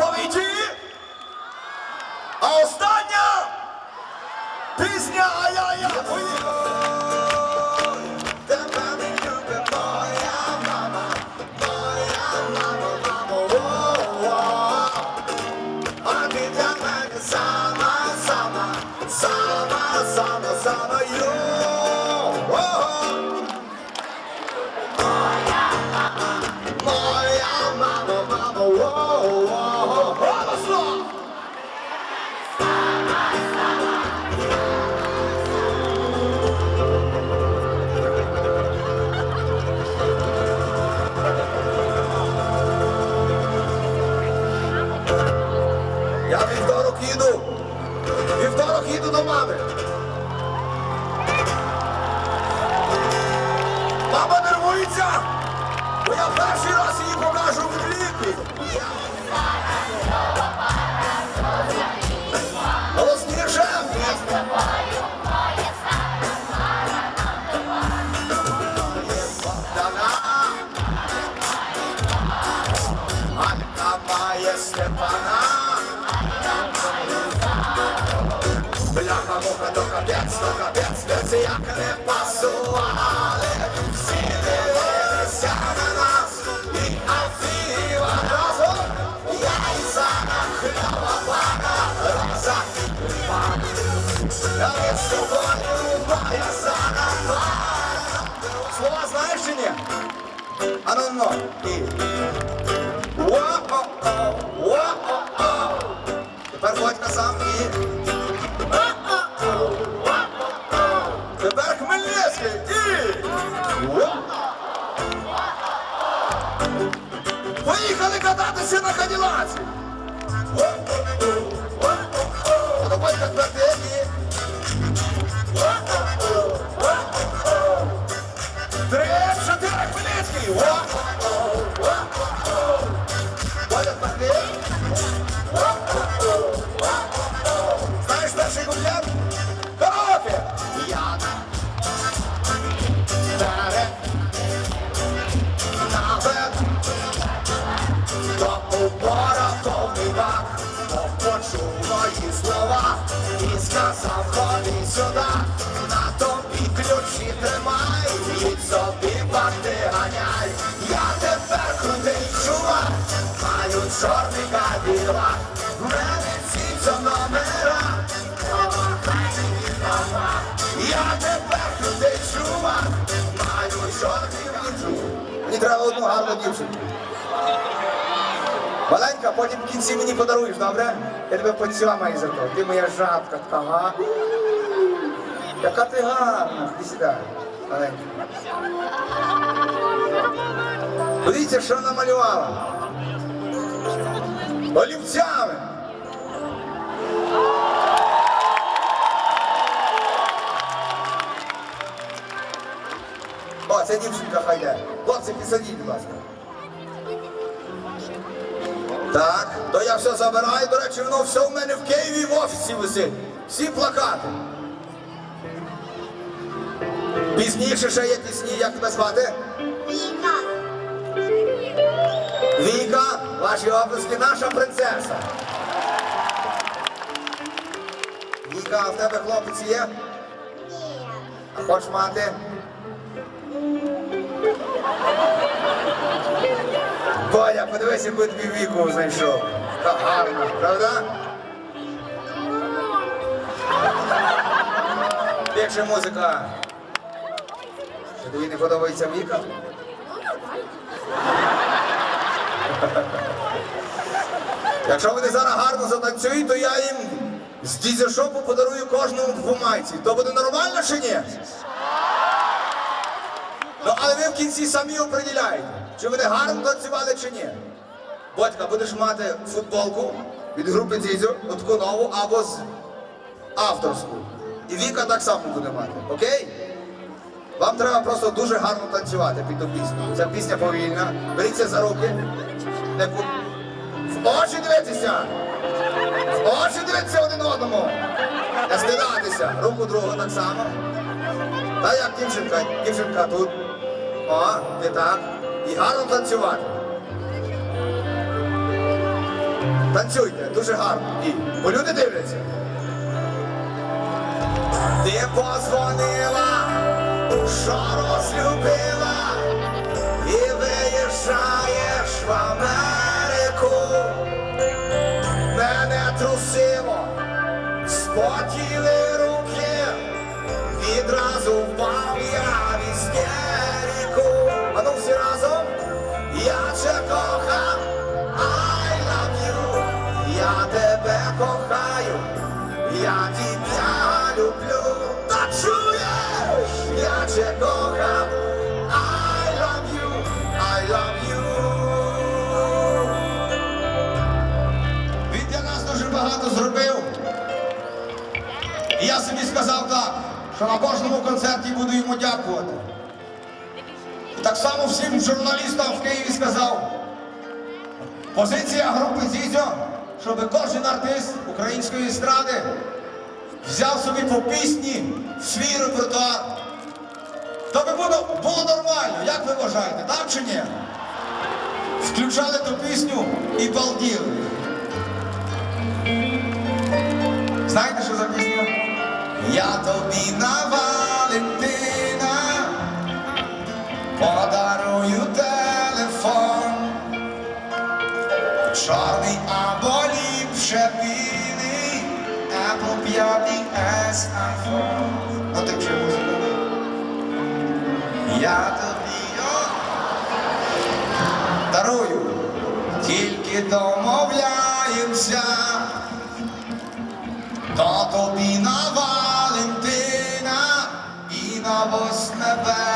фавафавиті. А остання пісня Ай-яй-яй. Їду. Мама нервується, бо я перший раз її покажу в кліпі. Муха, то капець, то капець, спеці як не пасували. Всі дивилися на нас, і Афіва разом. Я і Сана, хлява пана, роза і пан. Я з тобою, моя Сана, пана. Слова знаєш чи ні? А ну, ну, і. Уа-о-о, уа-о-о. Тепер Водька сам і. А до Водька тепер Мої слова І сказав ходи сюди На тобі ключі тримай І собі бати ганяй Я тепер крутий чувак Маю чорний каділак В мене ці номера я тепер крутий чувак, маю віджу. Мені треба одну гарну дівчинку. Маленька, потім в кінці мені подаруєш, добре? Я тебе поцілую за то. Ти моя жабка така, га? Яка ти гарна. Ти сідай, маленька. Подивіться, що намалювала. Олівцями. О, це дівчинка хай йде. Хлопці, підсадіть, будь ласка. Так, то я все забираю. До речі, воно все в мене в Києві в офісі висить. Всі плакати. Пізніше ще є пісні, як тебе звати? Віка. Віка, ваші оплески, наша принцеса. Віка, а в тебе хлопець є? Ні. А хочеш мати? Боля, подивись, яку тобі віку знайшов. Та гарна, правда? Якщо музика. Що тобі не подобається віка? Якщо вони зараз гарно затанцюють, то я їм з дізельшопу подарую кожному по майці. То буде нормально чи ні? Ну, але ви в кінці самі оприділяєте, чи вони гарно танцювали чи ні. Батька, будеш мати футболку від групи Дзізю, отку нову або з авторську. І Віка так само буде мати, окей? Вам треба просто дуже гарно танцювати під ту пісню. Ця пісня повільна. Беріться за руки. Не В очі дивитися! В очі дивитися один одному! Не стидатися! Руку другу так само. Та як дівчинка, дівчинка тут. О, не так. І гарно танцювати. Танцюйте, дуже гарно. І, бо люди дивляться. Ти позвонила, що розлюбила, і виїжджаєш в Америку. Мене трусило, спотіли що на кожному концерті буду йому дякувати. І так само всім журналістам в Києві сказав. Позиція групи Зізьо, щоб кожен артист української естради взяв собі по пісні в свій репертуар. То би було, було нормально, як ви вважаєте, так чи ні? Включали ту пісню і балділи. Знаєте, що за пісня? Я тобі на Валентина подарую телефон. Чорний або ліпше білий, або п'ятий iPhone. Ну ти. Я тобі його дарую, тільки домовляємося. То тобі на і